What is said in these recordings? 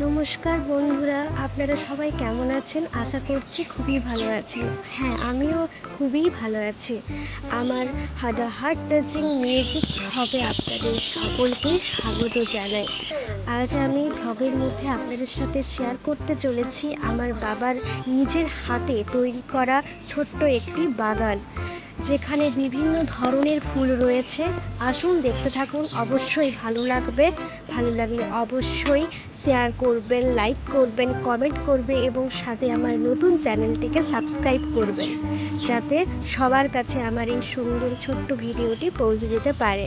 নমস্কার বন্ধুরা, আপনারা সবাই কেমন আছেন? আশা করছি খুবই ভালো আছেন। হ্যাঁ আমিও খুবই ভালো আছি। আমার হাডা হার্ট টাচিং মিউজিক হবে আপনাদের সকলকে স্বাগত জানাই। আজ আমি ভ্লগের মধ্যে আপনাদের সাথে শেয়ার করতে চলেছি আমার বাবার নিজের হাতে তৈরি করা ছোট্ট একটি বাগান, যেখানে বিভিন্ন ধরনের ফুল রয়েছে। আসুন দেখতে থাকুন, অবশ্যই ভালো লাগবে। ভালো লাগলে অবশ্যই শেয়ার করবেন লাইক করবেন কমেন্ট করবে এবং সাথে আমার নতুন চ্যানেলটিকে সাবস্ক্রাইব করবেন। যাতে সবার কাছে আমার এই সুন্দর ছোট্ট ভিডিওটি পৌঁছে যেতে পারে।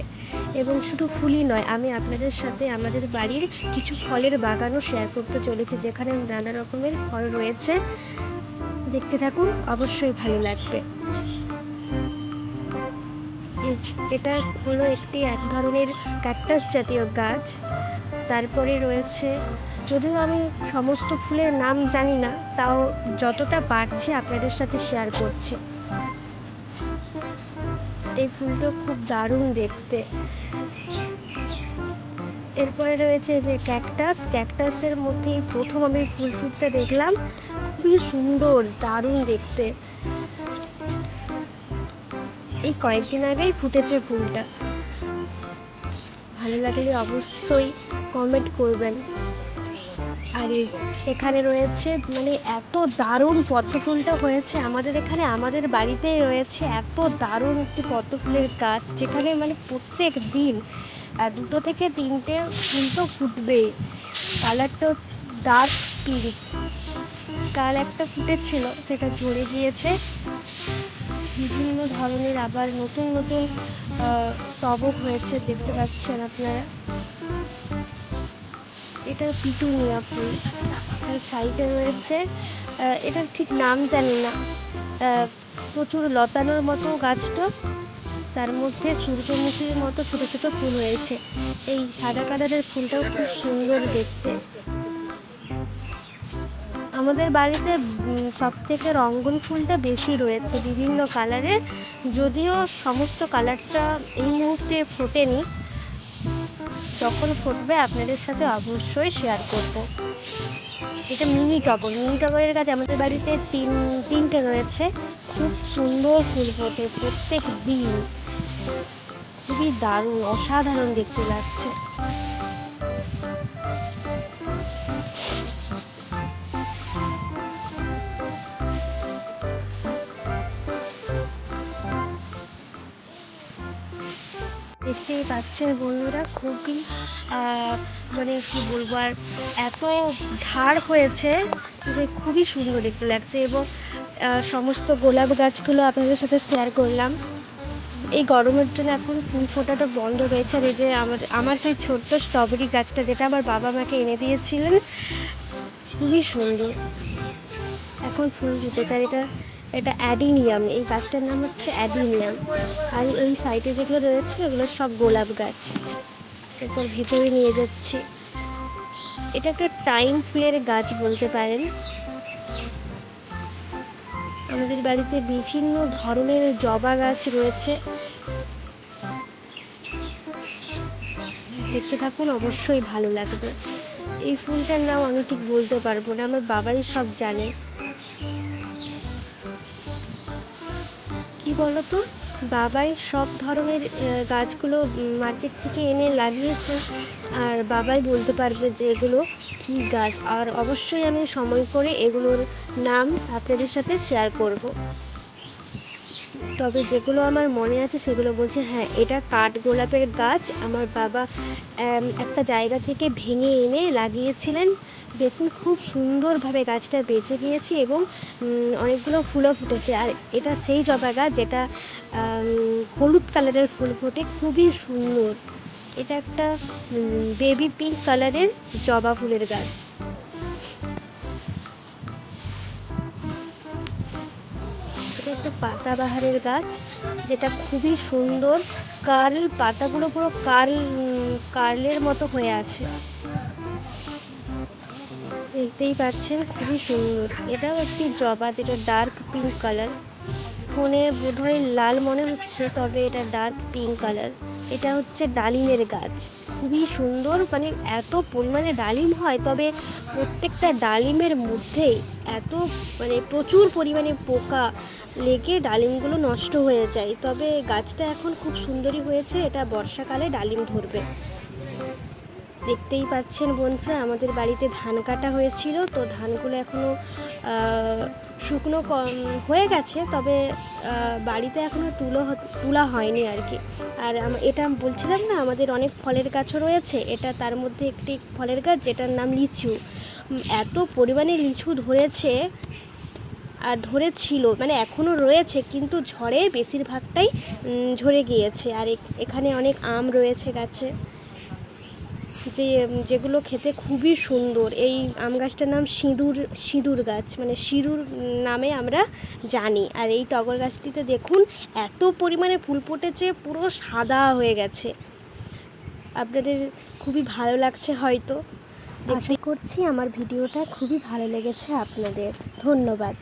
এবং শুধু ফুলই নয়, আমি আপনাদের সাথে আমাদের বাড়ির কিছু ফলের বাগানও শেয়ার করতে চলেছি, যেখানে নানা রকমের ফল রয়েছে। দেখতে থাকুন, অবশ্যই ভালো লাগবে। এটা হলো একটি এক ধরনের ক্যাকটাস জাতীয় গাছ। তারপরে রয়েছে, যদিও আমি সমস্ত ফুলের নাম জানি না, তাও যতটা পারছি আপনাদের সাথে শেয়ার করছি। এই ফুলটা খুব দারুণ দেখতে। এরপরে রয়েছে যে ক্যাকটাস ক্যাকটাসের মধ্যে এই প্রথম আমি ফুল ফুটতে দেখলাম। খুবই সুন্দর, দারুণ দেখতে। এই কয়েকদিন আগেই ফুটেছে ফুলটা। ভালো লাগলে অবশ্যই কমেন্ট করবেন। আর এখানে রয়েছে মানে এত দারুণ পদ্ম ফুলটা হয়েছে আমাদের এখানে, আমাদের বাড়িতেই রয়েছে এত দারুণ একটি পদ্ম ফুলের গাছ, যেখানে মানে প্রত্যেক দিন দুটো থেকে তিনটে ফুল তো ফুটবেই কালারটা ডার্ক পিঙ্ক কাল একটা ফুটেছিল, সেটা ঝরে গিয়েছে। বিভিন্ন ধরনের আবার নতুন নতুন টবক হয়েছে, দেখতে পাচ্ছেন আপনারা। এটা পিটুনিয়া ফুল তার সাইডে রয়েছে এটার ঠিক নাম জানি না। প্রচুর লতানোর মতো গাছটা, তার মধ্যে সূর্যমুখীর মতো ছোটো ছোটো ফুল হয়েছে। এই সাদা কালারের ফুলটাও খুব সুন্দর দেখতে। আমাদের বাড়িতে সব থেকে রঙ্গন ফুলটা বেশি রয়েছে বিভিন্ন কালারের। যদিও সমস্ত কালারটা এই মুহূর্তে ফোটেনি। যখন ফুটবে আপনাদের সাথে অবশ্যই শেয়ার করব। এটা মিনি টগর। মিনি টগরের গাছ আমাদের বাড়িতে তিন, তিনটে রয়েছে। খুব সুন্দর ফুল ফোটে প্রত্যেক দিন। খুবই দারুণ, অসাধারণ দেখতে লাগছে। দেখতেই পাচ্ছেন বন্ধুরা, খুবই মানে কি বলব, আর এত ঝাড় হয়েছে যে খুবই সুন্দর দেখতে লাগছে এবং সমস্ত গোলাপ গাছগুলো আপনাদের সাথে শেয়ার করলাম। এই গরমের জন্য এখন ফুল ফোটাটা বন্ধ রয়েছে আর এই যে আমার আমার সেই ছোট্ট স্ট্রবেরি গাছটা যেটা আমার বাবা মাকে এনে দিয়েছিলেন, খুবই সুন্দর। এখন ফুল ফুটেছে আর এটা অ্যাডিনিয়াম, এই গাছটার নাম হচ্ছে অ্যাডিনিয়াম। আর এই সাইডে যেগুলো রয়েছে, ওগুলো সব গোলাপ গাছ। এরপর ভেতরে নিয়ে যাচ্ছি। এটা একটা টাইম ফুলের গাছ বলতে পারেন। আমাদের বাড়িতে বিভিন্ন ধরনের জবা গাছ রয়েছে। দেখতে থাকুন, অবশ্যই ভালো লাগবে। এই ফুলটার নাম আমি ঠিক বলতে পারব না, আমার বাবাই সব জানে। কি বলতো? বাবাই সব ধরনের গাছগুলো মার্কেট থেকে এনে লাগিয়েছে। আর বাবাই বলতে পারবে যে এগুলো কী গাছ। আর অবশ্যই আমি সময় করে এগুলোর নাম আপনাদের সাথে শেয়ার করব। তবে যেগুলো আমার মনে আছে সেগুলো বলছে হ্যাঁ এটা কাঠ গোলাপের গাছ। আমার বাবা একটা জায়গা থেকে ভেঙে এনে লাগিয়েছিলেন। দেখুন, খুব সুন্দরভাবে গাছটা বেঁচে গিয়েছে এবং অনেকগুলো ফুলও ফুটেছে। আর এটা সেই জবা গাছ যেটা হলুদ কালারের ফুল ফোটে, খুবই সুন্দর। এটা একটা বেবি পিঙ্ক কালারের জবা ফুলের গাছ। একটা পাতাবাহারের গাছ, যেটা খুবই সুন্দর। কার্ল পাতাগুলো পুরো কার্ল কার্লের মতো হয়ে আছে। দেখতেই পাচ্ছেন, খুবই সুন্দর। এটাও একটি জবা, যেটা ডার্ক পিঙ্ক কালার ফোনে বোধহয় লাল মনে হচ্ছে, তবে এটা ডার্ক পিঙ্ক কালার এটা হচ্ছে ডালিমের গাছ। খুবই সুন্দর মানে এত পরিমাণে ডালিম হয়, তবে প্রত্যেকটা ডালিমের মধ্যেই এত মানে প্রচুর পরিমাণে পোকা লেগে ডালিমগুলো নষ্ট হয়ে যায়। তবে গাছটা এখন খুব সুন্দরই হয়েছে, এটা বর্ষাকালে ডালিম ধরবে। দেখতেই পাচ্ছেন বন্ধুরা, আমাদের বাড়িতে ধান কাটা হয়েছিল, তো ধানগুলো এখনও শুকনো হয়ে গেছে, তবে বাড়িতে এখনও তুলো তোলা হয়নি আর কি। আর এটা বলছিলাম না, আমাদের অনেক ফলের গাছও রয়েছে, এটা তার মধ্যে একটি ফলের গাছ, যেটার নাম লিচু। এত পরিমাণে লিচু ধরেছে ধরেছিল মানে এখনও রয়েছে, কিন্তু ঝড়ে বেশিরভাগটাই ঝরে গিয়েছে। আর এখানে অনেক আম রয়েছে গাছে, যে যেগুলো খেতে খুবই সুন্দর। এই আম গাছটার নাম সিঁদুর সিঁদুর গাছ মানে সিঁদুর নামে আমরা জানি। আর এই টগর গাছটিতে দেখুন, এত পরিমাণে ফুল ফুটেছে, পুরো সাদা হয়ে গেছে। আপনাদের খুবই ভালো লাগছে হয়তো। আশা করছি আমার ভিডিওটা খুবই ভালো লেগেছে আপনাদের। ধন্যবাদ।